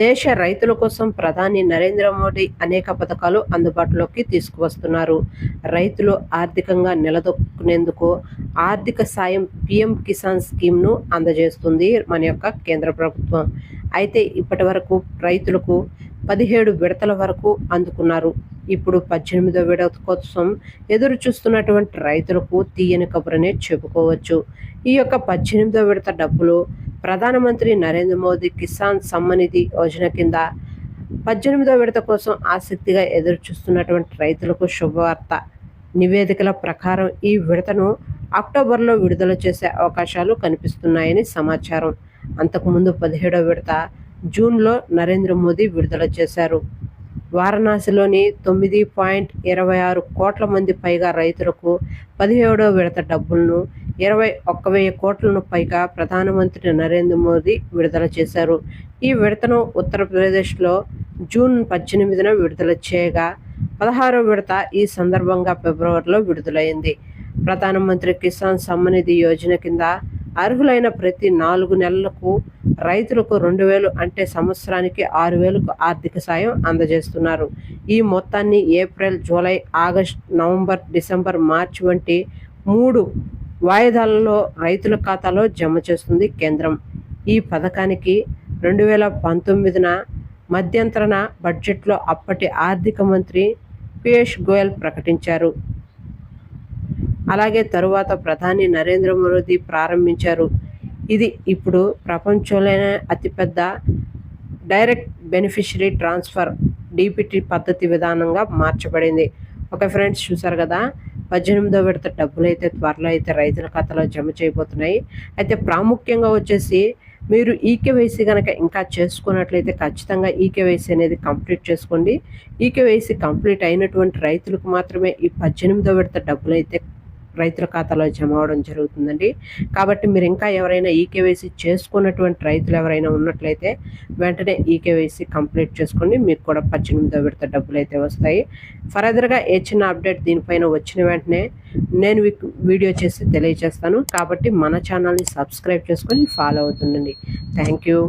దేశ రైతుల కోసం ప్రధాని నరేంద్ర మోడీ అనేక పథకాలు అందుబాటులోకి తీసుకువస్తున్నారు. రైతులు ఆర్థికంగా నిలదొక్కునేందుకు ఆర్థిక సాయం పిఎం కిసాన్ స్కీమ్ను అందజేస్తుంది మన యొక్క కేంద్ర ప్రభుత్వం. అయితే ఇప్పటి వరకు రైతులకు పదిహేడు విడతల వరకు అందుకున్నారు. ఇప్పుడు పద్దెనిమిదో విడత కోసం ఎదురు చూస్తున్నటువంటి రైతులకు తీయని కబురనే చెప్పుకోవచ్చు. ఈ యొక్క పద్దెనిమిదో విడత డబ్బులు ప్రధానమంత్రి నరేంద్ర మోదీ కిసాన్ సమ్మనిధి యోజన కింద పద్దెనిమిదో విడత కోసం ఆసక్తిగా ఎదురు చూస్తున్నటువంటి రైతులకు శుభవార్త. నివేదికల ప్రకారం ఈ విడతను అక్టోబర్లో విడుదల చేసే అవకాశాలు కనిపిస్తున్నాయని సమాచారం. అంతకుముందు పదిహేడో విడత జూన్లో నరేంద్ర మోదీ విడుదల చేశారు. వారణాసిలోని తొమ్మిది పాయింట్ ఇరవై ఆరు కోట్ల మంది పైగా రైతులకు పదిహేడో విడత డబ్బులను ఇరవై ఒక్క వెయ్యి కోట్లను పైగా ప్రధానమంత్రి నరేంద్ర మోదీ విడుదల చేశారు. ఈ విడతను ఉత్తరప్రదేశ్లో జూన్ పద్దెనిమిదిన విడుదల చేయగా పదహారో విడత ఈ సందర్భంగా ఫిబ్రవరిలో విడుదలైంది. ప్రధానమంత్రి కిసాన్ సమ్మనిధి యోజన కింద అర్హులైన ప్రతి నాలుగు నెలలకు రైతులకు రెండు వేలు అంటే సంవత్సరానికి ఆరు వేలకు ఆర్థిక సాయం అందజేస్తున్నారు. ఈ మొత్తాన్ని April July August November December March వంటి మూడు వాయిదాలలో రైతుల ఖాతాలో జమ చేస్తుంది కేంద్రం. ఈ పథకానికి రెండు వేల పంతొమ్మిదిన మధ్యంతరణ బడ్జెట్లో అప్పటి ఆర్థిక మంత్రి పీయూష్ గోయల్ ప్రకటించారు. అలాగే తరువాత ప్రధాని నరేంద్ర మోదీ ప్రారంభించారు. ఇది ఇప్పుడు ప్రపంచంలోనే అతిపెద్ద డైరెక్ట్ బెనిఫిషరీ ట్రాన్స్ఫర్ డీపీటీ పద్ధతి విధానంగా మార్చబడింది. ఒక ఫ్రెండ్స్ చూసారు కదా? పద్దెనిమిదో విడత డబ్బులు అయితే త్వరలో అయితే రైతుల ఖాతాలో జమ చేయబోతున్నాయి. అయితే ప్రాముఖ్యంగా వచ్చేసి మీరు ఈకేవైసీ కనుక ఇంకా చేసుకున్నట్లయితే ఖచ్చితంగా ఈకేవైసీ అనేది కంప్లీట్ చేసుకోండి. ఈకేవైసీ కంప్లీట్ అయినటువంటి రైతులకు మాత్రమే ఈ పద్దెనిమిదో విడత డబ్బులు అయితే రైతుల ఖాతాలో జమ అవడం జరుగుతుందండి. కాబట్టి మీరు ఇంకా ఎవరైనా ఈకేవైసీ చేసుకున్నటువంటి రైతులు ఎవరైనా ఉన్నట్లయితే వెంటనే ఈకేవైసీ కంప్లీట్ చేసుకోండి మీకు కూడా పద్దెనిమిదో విడత డబ్బులు అయితే వస్తాయి. ఫర్దర్గా ఏ చిన్న అప్డేట్ దీనిపైన వచ్చిన వెంటనే నేను మీకు వీడియో చేసి తెలియజేస్తాను. కాబట్టి మన ఛానల్ని సబ్స్క్రైబ్ చేసుకొని ఫాలో అవుతుండండి. Thank you.